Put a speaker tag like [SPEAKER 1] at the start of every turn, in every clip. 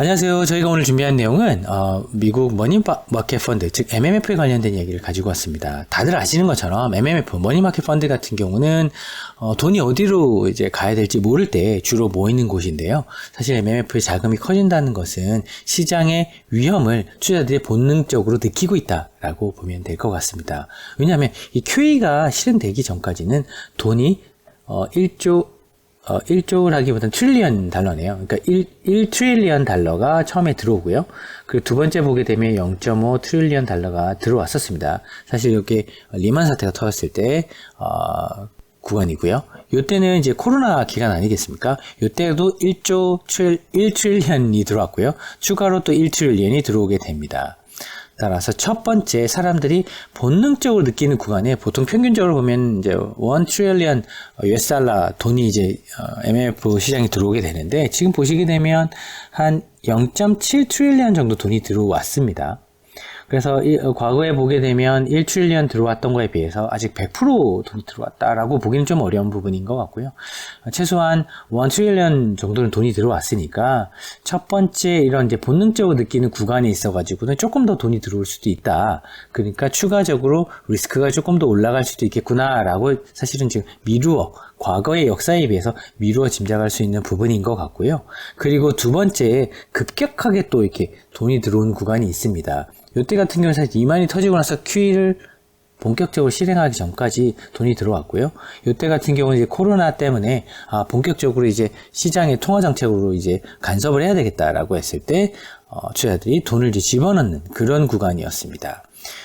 [SPEAKER 1] 안녕하세요. 저희가 오늘 준비한 내용은 어, 미국 머니마켓 펀드, 즉 MMF에 관련된 얘기를 가지고 왔습니다. 다들 아시는 것처럼 MMF, 머니마켓 펀드 같은 경우는 어, 돈이 어디로 이제 가야 될지 모를 때 주로 모이는 곳인데요. 사실 MMF의 자금이 커진다는 것은 시장의 위험을 투자자들이 본능적으로 느끼고 있다라고 보면 될 것 같습니다. 왜냐하면 이 QE가 실행되기 전까지는 돈이 어, 1조 어, 1조라기보다는 트릴리언 달러네요. 그러니까 1, 1 트릴리언 달러가 처음에 들어오고요. 그리고 두 번째 보게 되면 0.5 트릴리언 달러가 들어왔었습니다. 사실 이렇게 리만 사태가 터졌을 때, 어, 구간이고요. 이때는 이제 코로나 기간 아니겠습니까? 이때도 1조 트릴, 1 트릴리언이 들어왔고요. 추가로 또 1 트릴리언이 들어오게 됩니다. 따라서 첫 번째 사람들이 본능적으로 느끼는 구간에 보통 평균적으로 보면 이제 1 트릴리언 US 달러 돈이 이제 MMF 시장에 들어오게 되는데 지금 보시게 되면 한 0.7 트릴리언 정도 돈이 들어왔습니다. 그래서 이, 어, 과거에 보게 되면 1트릴리언 들어왔던 거에 비해서 아직 100% 돈이 들어왔다라고 보기는 좀 어려운 부분인 것 같고요. 최소한 1트릴리언 정도는 돈이 들어왔으니까 첫 번째 이런 이제 본능적으로 느끼는 구간에 있어가지고는 조금 더 돈이 들어올 수도 있다. 그러니까 추가적으로 리스크가 조금 더 올라갈 수도 있겠구나라고 사실은 지금 미루어 과거의 역사에 비해서 미루어 짐작할 수 있는 부분인 것 같고요. 그리고 두 번째 급격하게 또 이렇게 돈이 들어오는 구간이 있습니다. 이때 같은 경우는 사실 이만이 터지고 나서 QE를 본격적으로 실행하기 전까지 돈이 들어왔고요. 이때 같은 경우는 이제 코로나 때문에 아 본격적으로 이제 시장의 통화 정책으로 이제 간섭을 해야 되겠다라고 했을 때 어, 투자들이 돈을 이제 집어넣는 그런 구간이었습니다.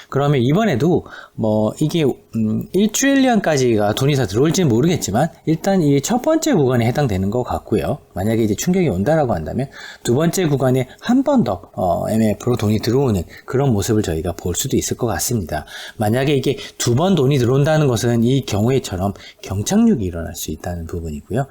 [SPEAKER 1] 그러면 이번에도 뭐 이게 음 1트릴리언까지가 돈이 다 들어올지는 모르겠지만 일단 이 첫 번째 구간에 해당되는 것 같고요. 만약에 이제 충격이 온다라고 한다면 두 번째 구간에 한 번더 어, MF로 돈이 들어오는 그런 모습을 저희가 볼 수도 있을 것 같습니다. 만약에 이게 두 번 돈이 들어온다는 것은 이 경우에처럼 경착륙이 일어날 수 있다는 부분이고요.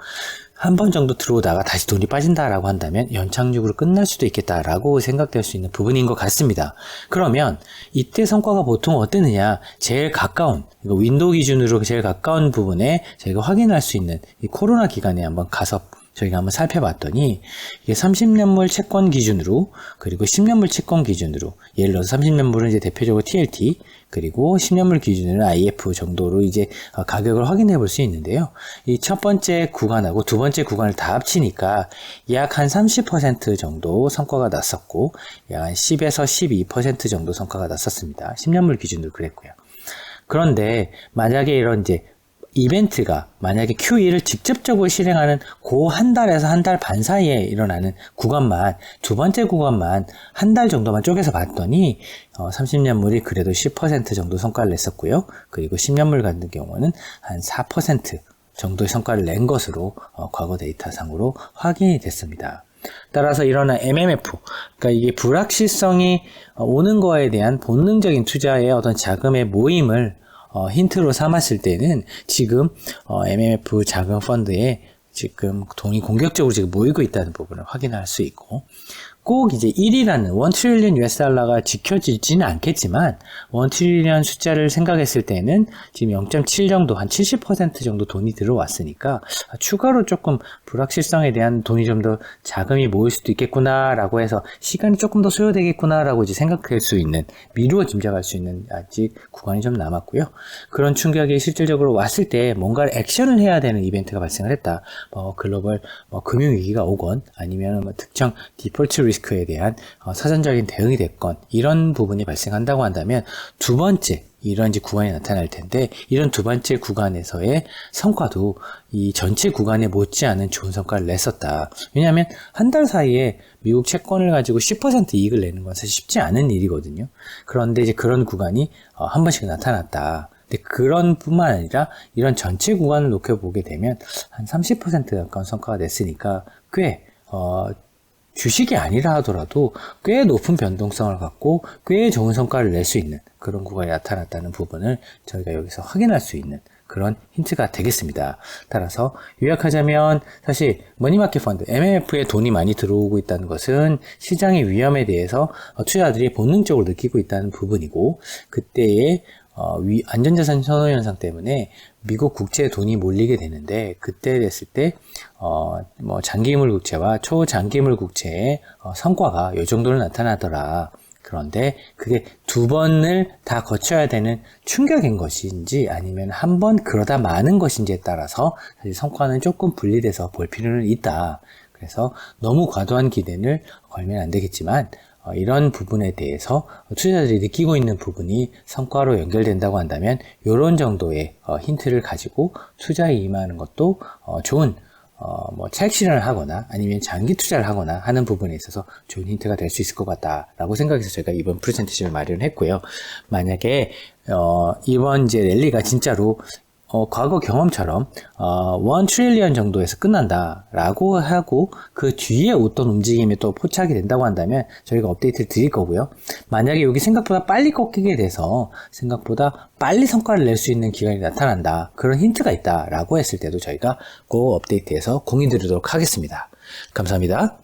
[SPEAKER 1] 한번 정도 들어오다가 다시 돈이 빠진다라고 한다면 연착륙으로 끝날 수도 있겠다라고 생각될 수 있는 부분인 것 같습니다. 그러면 이때 성 과가 보통 어땠느냐? 제일 가까운 윈도우 기준으로 제일 가까운 부분에 저희가 확인할 수 있는 이 코로나 기간에 한번 가서 저희가 한번 살펴봤더니 이게 30년물 채권 기준으로 그리고 10년물 채권 기준으로 예를 들어서 30년물은 이제 대표적으로 TLT 그리고 10년물 기준으로 IF 정도로 이제 어, 가격을 확인해 볼 수 있는데요. 이 첫 번째 구간하고 두 번째 구간을 다 합치니까 약 한 30% 정도 성과가 났었고 약 한 10에서 12% 정도 성과가 났었습니다. 10년물 기준으로 그랬고요. 그런데 만약에 이런 이제 이벤트가 만약에 QE를 직접적으로 실행하는 그한 달에서 한 달 반 사이에 일어나는 구간만 두 번째 구간만 한 달 정도만 쪼개서 봤더니 어, 30년물이 그래도 10% 정도 성과를 냈었고요. 그리고 10년물 같은 경우는 한 4% 정도의 성과를 낸 것으로 어, 과거 데이터상으로 확인이 됐습니다. 따라서 일어난 MMF, 그러니까 이게 불확실성이 어, 오는 거에 대한 본능적인 투자의 어떤 자금의 모임을 어, 힌트로 삼았을 때는 지금 어, MMF 자금 펀드에 지금 돈이 공격적으로 지금 모이고 있다는 부분을 확인할 수 있고 꼭 이제 1이라는 1 트릴리언 US 달러가 지켜지지는 않겠지만 1 트릴리언 숫자를 생각했을 때는 지금 0.7 정도 한 70% 정도 돈이 들어왔으니까 추가로 조금 불확실성에 대한 돈이 좀 더 자금이 모일 수도 있겠구나라고 해서 시간이 조금 더 소요되겠구나라고 이제 생각할 수 있는 미루어 짐작할 수 있는 아직 구간이 좀 남았고요. 그런 충격이 실질적으로 왔을 때 뭔가 액션을 해야 되는 이벤트가 발생을 했다. 뭐 글로벌 뭐 금융 위기가 오건 아니면 뭐 특정 디폴트 리스크에 대한 어, 사전적인 대응이 됐건 이런 부분이 발생한다고 한다면 두 번째 이런 이제 구간이 나타날 텐데 이런 두 번째 구간에서의 성과도 이 전체 구간에 못지않은 좋은 성과를 냈었다. 왜냐하면 한 달 사이에 미국 채권을 가지고 10% 이익을 내는 건 사실 쉽지 않은 일이거든요. 그런데 이제 그런 구간이 어, 한 번씩 나타났다. 근데 그런 뿐만 아니라 이런 전체 구간을 놓겨 보게 되면 한 30% 가까운 성과가 냈으니까 꽤 어, 주식이 아니라 하더라도 꽤 높은 변동성을 갖고 꽤 좋은 성과를 낼 수 있는 그런 구간이 나타났다는 부분을 저희가 여기서 확인할 수 있는 그런 힌트가 되겠습니다. 따라서 요약하자면 사실 머니마켓 펀드 MMF에 돈이 많이 들어오고 있다는 것은 시장의 위험에 대해서 투자자들이 본능적으로 느끼고 있다는 부분이고 그때의 어, 위, 안전자산 선호 현상 때문에 미국 국채에 돈이 몰리게 되는데 그때 됐을 때 어, 뭐 장기물 국채와 초장기물 국채의 어, 성과가 이 정도로 나타나더라. 그런데 그게 두 번을 다 거쳐야 되는 충격인 것인지 아니면 한 번 그러다 마는 것인지에 따라서 사실 성과는 조금 분리돼서 볼 필요는 있다. 그래서 너무 과도한 기대를 걸면 안 되겠지만 어, 이런 부분에 대해서 투자자들이 느끼고 있는 부분이 성과로 연결된다고 한다면 이런 정도의 어, 힌트를 가지고 투자에 임하는 것도 어, 좋은 어, 뭐, 차익 실현을 하거나 아니면 장기 투자를 하거나 하는 부분에 있어서 좋은 힌트가 될 수 있을 것 같다라고 생각해서 저희가 이번 프레젠테이션을 마련했고요. 만약에, 어, 이번 이제 랠리가 진짜로 어, 과거 경험처럼 어, 1 트릴리언 정도에서 끝난다라고 하고 그 뒤에 어떤 움직임이 또 포착이 된다고 한다면 저희가 업데이트를 드릴 거고요. 만약에 여기 생각보다 빨리 꺾이게 돼서 생각보다 빨리 성과를 낼 수 있는 기간이 나타난다. 그런 힌트가 있다라고 했을 때도 저희가 그 업데이트해서 공유 드리도록 하겠습니다. 감사합니다.